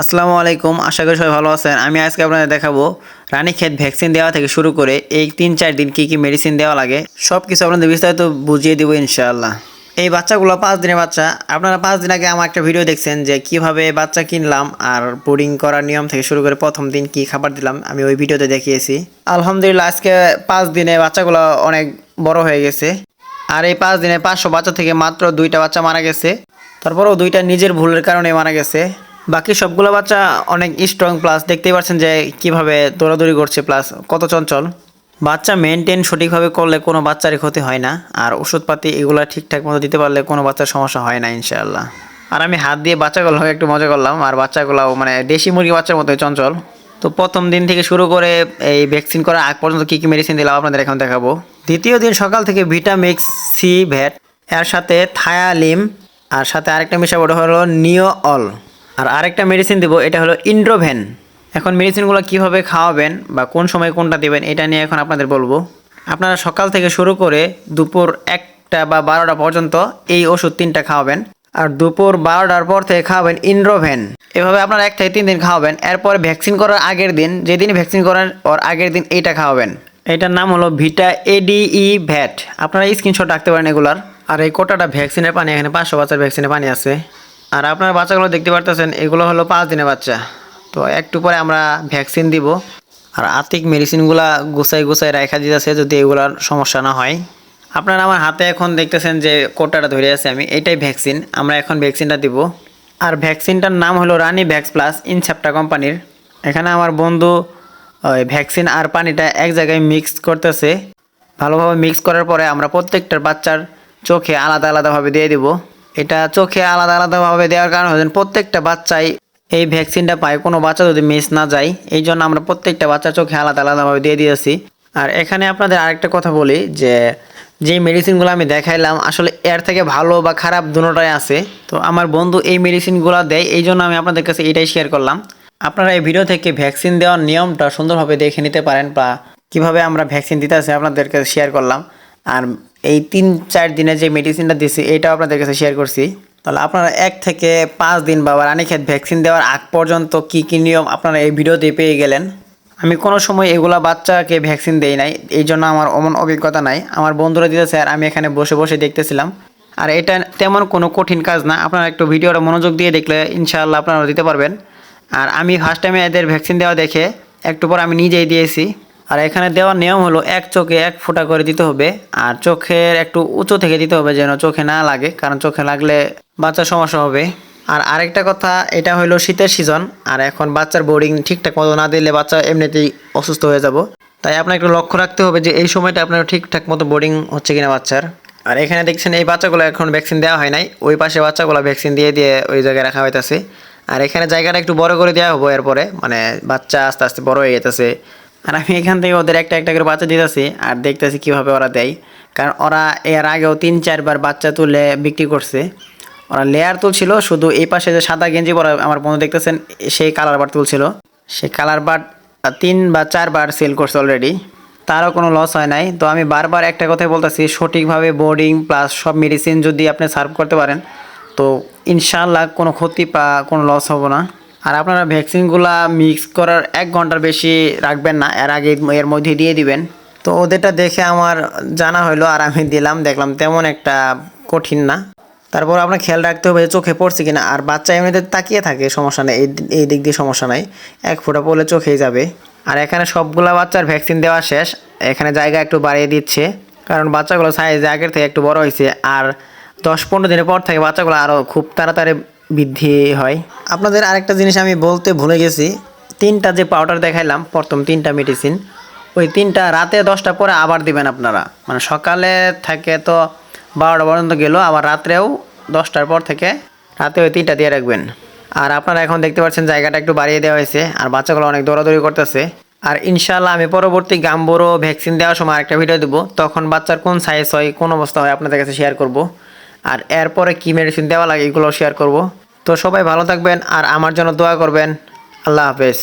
আসসালামু আলাইকুম, আশা করি সবাই ভালো আছেন। আমি আজকে আপনাদের দেখাবো রানীক্ষেত ভ্যাকসিন দেওয়া থেকে শুরু করে এই তিন চার দিন কি কি মেডিসিন দেওয়া লাগে সব কিছু আপনাদের বিস্তারিত বুঝিয়ে দিব ইনশাআল্লাহ। এই বাচ্চাগুলো পাঁচ দিনের বাচ্চা, আপনারা পাঁচ দিন আগে আমার একটা ভিডিও দেখছেন যে কীভাবে বাচ্চা কিনলাম আর বোর্ডিং করার নিয়ম থেকে শুরু করে প্রথম দিন কি খাবার দিলাম, আমি ওই ভিডিওতে দেখিয়েছি। আলহামদুলিল্লাহ, আজকে পাঁচ দিনে বাচ্চাগুলো অনেক বড় হয়ে গেছে। আর এই পাঁচ দিনে পাঁচশো বাচ্চা থেকে মাত্র দুইটা বাচ্চা মারা গেছে। তারপরেও দুইটা নিজের ভুলের কারণে মারা গেছে। বাকি সবগুলো বাচ্চা অনেক স্ট্রং প্লাস দেখতেই পাচ্ছেন যে কীভাবে দৌড়াদৌড়ি করছে প্লাস কত চঞ্চল। বাচ্চা মেনটেন সঠিকভাবে করলে কোনো বাচ্চারই ক্ষতি হয় না, আর ওষুধপাতি এগুলো ঠিকঠাক মতো দিতে পারলে কোনো বাচ্চার সমস্যা হয় না, ইনশাআল্লাহ। আর আমি হাত দিয়ে বাচ্চাগুলো একটু মজা করলাম, আর বাচ্চাগুলো মানে দেশি মুরগি বাচ্চার মতোই চঞ্চল। তো প্রথম দিন থেকে শুরু করে এই ভ্যাকসিন করার আগ পর্যন্ত কী কী মেডিসিন দিলাম আপনাদের এখন দেখাবো। দ্বিতীয় দিন সকাল থেকে ভিটামিক্স সি ভ্যাট এর সাথে থায়ালিম, আর সাথে আরেকটা মিশাবো হলো নিও অল আর আরেকটা মেডিসিন দেবো, এটা হলো ইন্ড্রোভেন এখন মেডিসিনগুলো কীভাবে খাওয়াবেন বা কোন সময় কোনটা দিবেন, এটা নিয়ে এখন আপনাদের বলব। আপনারা সকাল থেকে শুরু করে দুপুর একটা বা বারোটা পর্যন্ত এই ওষুধ তিনটা খাওয়াবেন। আর দুপুর বারোটার পর থেকে খাওয়াবেন ইন্ড্রোভেন এভাবে আপনারা এক থেকে তিন দিন খাওয়াবেন। এরপর ভ্যাকসিন করার আগের দিন, যেদিন ভ্যাকসিন করার ওর আগের দিন এইটা খাওয়াবেন। এটার নাম হলো ভিটা এডিই ভ্যাট আপনারা স্ক্রিনশট রাখতে পারেন এগুলার। আর এই কোটাটা ভ্যাকসিনের পানি, এখানে পাঁচশো বাচ্চার ভ্যাকসিনের পানি আছে। আর আপনার বাচ্চাগুলো দেখতে পারতেছেন, এগুলো হলো পাঁচ দিনের বাচ্চা। তো একটু পরে আমরা ভ্যাকসিন দিব। আর আর্থিক মেডিসিনগুলা গুছাই গুছাই রাখা দিতেছে যদি এগুলার সমস্যা না হয়। আপনারা আমার হাতে এখন দেখতেছেন যে কোটাটা ধরে আছে আমি, এটাই ভ্যাকসিন। আমরা এখন ভ্যাকসিনটা দিব। আর ভ্যাকসিনটার নাম হলো রানি ভ্যাক্স প্লাস ইনসেপ্টা কোম্পানির। এখানে আমার বন্ধু, ওই ভ্যাকসিন আর পানিটা এক জায়গায় মিক্স করতেছে। ভালোভাবে মিক্স করার পরে আমরা প্রত্যেকটার বাচ্চার চোখে আলাদা আলাদাভাবে দিয়ে দিব। এটা চোখে আলাদা আলাদাভাবে দেওয়ার কারণ হচ্ছে প্রত্যেকটা বাচ্চাই এই ভ্যাকসিনটা পায়। কোনো বাচ্চা যদি মিস না যায়, এই জন্য আমরা প্রত্যেকটা বাচ্চার চোখে আলাদা আলাদাভাবে দিয়ে দিয়েছি। আর এখানে আপনাদের আরেকটা কথা বলি যে যে মেডিসিনগুলো আমি দেখাইলাম, আসলে এর থেকে ভালো বা খারাপ দুটোটাই আছে। তো আমার বন্ধু এই মেডিসিনগুলো দেয়, এই জন্য আমি আপনাদের কাছে এটাই শেয়ার করলাম। আপনারা এই ভিডিও থেকে ভ্যাকসিন দেওয়ার নিয়মটা সুন্দরভাবে দেখে নিতে পারেন বা কীভাবে আমরা ভ্যাকসিন দিতে আছে আপনাদের কাছে শেয়ার করলাম। আর এই তিন, চার দিনে যে মেডিসিনটা দিছি, এটাও আপনাদের কাছে শেয়ার করছি। তাহলে আপনারা এক থেকে পাঁচ দিন বা রানীক্ষেত ভ্যাকসিন দেওয়ার আগ পর্যন্ত কি কি নিয়ম আপনারা এই ভিডিওতে পেয়ে গেলেন। আমি কোনো সময় এগুলা বাচ্চাকে ভ্যাকসিন দেই নাই, এই জন্য আমার অমন অভিজ্ঞতা নাই। আমার বন্ধুরা দিতেছে আর আমি এখানে বসে বসে দেখতেছিলাম। আর এটা তেমন কোনো কঠিন কাজ না, আপনারা একটু ভিডিওটা মনোযোগ দিয়ে দেখলে ইনশাআল্লাহ আপনারা দিতে পারবেন। আর আমি ফার্স্ট টাইমে এদের ভ্যাকসিন দেওয়া দেখে, একটু পর আমি নিজেই দিয়েছি। আর এখানে দেওয়ার নিয়ম হলো এক চোখে এক ফোঁটা করে দিতে হবে, আর চোখের একটু উঁচু থেকে দিতে হবে যেন চোখে না লাগে, কারণ চোখে লাগলে বাচ্চার সমস্যা হবে। আর আরেকটা কথা, এটা হলো শীতের সিজন আর এখন বাচ্চার বোর্ডিং ঠিকঠাক মতো না দিলে বাচ্চা এমনিতেই অসুস্থ হয়ে যাব। তাই আপনার একটু লক্ষ্য রাখতে হবে যে এই সময়টা আপনার ঠিকঠাক মতো বোর্ডিং হচ্ছে কিনা বাচ্চার। আর এখানে দেখছেন এই বাচ্চাগুলো এখন ভ্যাকসিন দেওয়া হয় নাই, ওই পাশে বাচ্চাগুলো ভ্যাকসিন দিয়ে দিয়ে ওই জায়গায় রাখা হইতাছে। আর এখানে জায়গাটা একটু বড় করে দেওয়া হব এরপরে মানে বাচ্চা আস্তে আস্তে বড় হয়ে যেতেছে আর আমি এখান থেকে ওদের একটা একটা করে বাচ্চা দিতেছি আর দেখতেছি কীভাবে ওরা দেয়। কারণ ওরা এর আগেও তিন, চারবার বাচ্চা তুলে বিক্রি করছে। ওরা লেয়ার তুলছিল, শুধু এই পাশে যে সাদা গেঞ্জি পরা আমার বন্ধু দেখতেছেন, সেই কালার বার তুলছিল। সেই কালার বার তিন বা চারবার সেল করছে অলরেডি তারও কোনো লস হয় নাই। তো আমি বারবার একটা কথাই বলতেছি, সঠিকভাবে বোর্ডিং প্লাস সব মেডিসিন যদি আপনি সার্ভ করতে পারেন, তো ইনশাল্লাহ কোনো ক্ষতি বা কোনো লস হবে না। আর আপনারা ভ্যাকসিনগুলা মিক্স করার এক ঘণ্টার বেশি রাখবেন না, এর আগে এর মধ্যে দিয়ে দিবেন। তো ওদেরটা দেখে আমার জানা হলো আর আমি দিলাম, দেখলাম তেমন একটা কঠিন না। তারপর আপনার খেয়াল রাখতে হবে চোখে পড়ছে কিনা, আর বাচ্চা এমনিতে তাকিয়ে থাকে, সমস্যা নেই, এই দিক দিয়ে সমস্যা নাই। এক ফোঁটা পড়লে চোখেই যাবে। আর এখানে সবগুলা বাচ্চার ভ্যাকসিন দেওয়া শেষ, এখানে জায়গা একটু বাড়িয়ে দিচ্ছে, কারণ বাচ্চাগুলো সাইজ আগের থেকে একটু বড় হয়েছে আর দশ পনেরো দিনের পর থেকে বাচ্চাগুলো আরও খুব তাড়াতাড়ি বৃদ্ধি হয়। আপনাদের আরেকটা জিনিস আমি বলতে ভুলে গেছি। তিনটা যে পাউডার দেখাইলাম, প্রথম তিনটা মেডিসিন ওই তিনটা রাতে দশটা পরে আবার দিবেন আপনারা। মানে সকালে থেকে তো বারোটা পর্যন্ত গেল, আবার রাত্রেও দশটার পর থেকে রাতে ওই তিনটা দিয়ে রাখবেন। আর আপনারা এখন দেখতে পাচ্ছেন জায়গাটা একটু বাড়িয়ে দেওয়া হয়েছে, আর বাচ্চাগুলো অনেক দৌড়াদৌড়ি করতেছে। আর ইনশাল্লাহ আমি পরবর্তী গাম্বুরো ভ্যাকসিন দেওয়ার সময় একটা ভিডিও দেবো, তখন বাচ্চার কোন সাইজ হয়, কোন অবস্থা হয় আপনাদের কাছে শেয়ার করব। আর এরপরে কি মেডিসিন দেওয়া লাগে এগুলো শেয়ার করব। তো সবাই ভালো থাকবেন আর আমার জন্য দোয়া করবেন। আল্লাহ হাফেজ।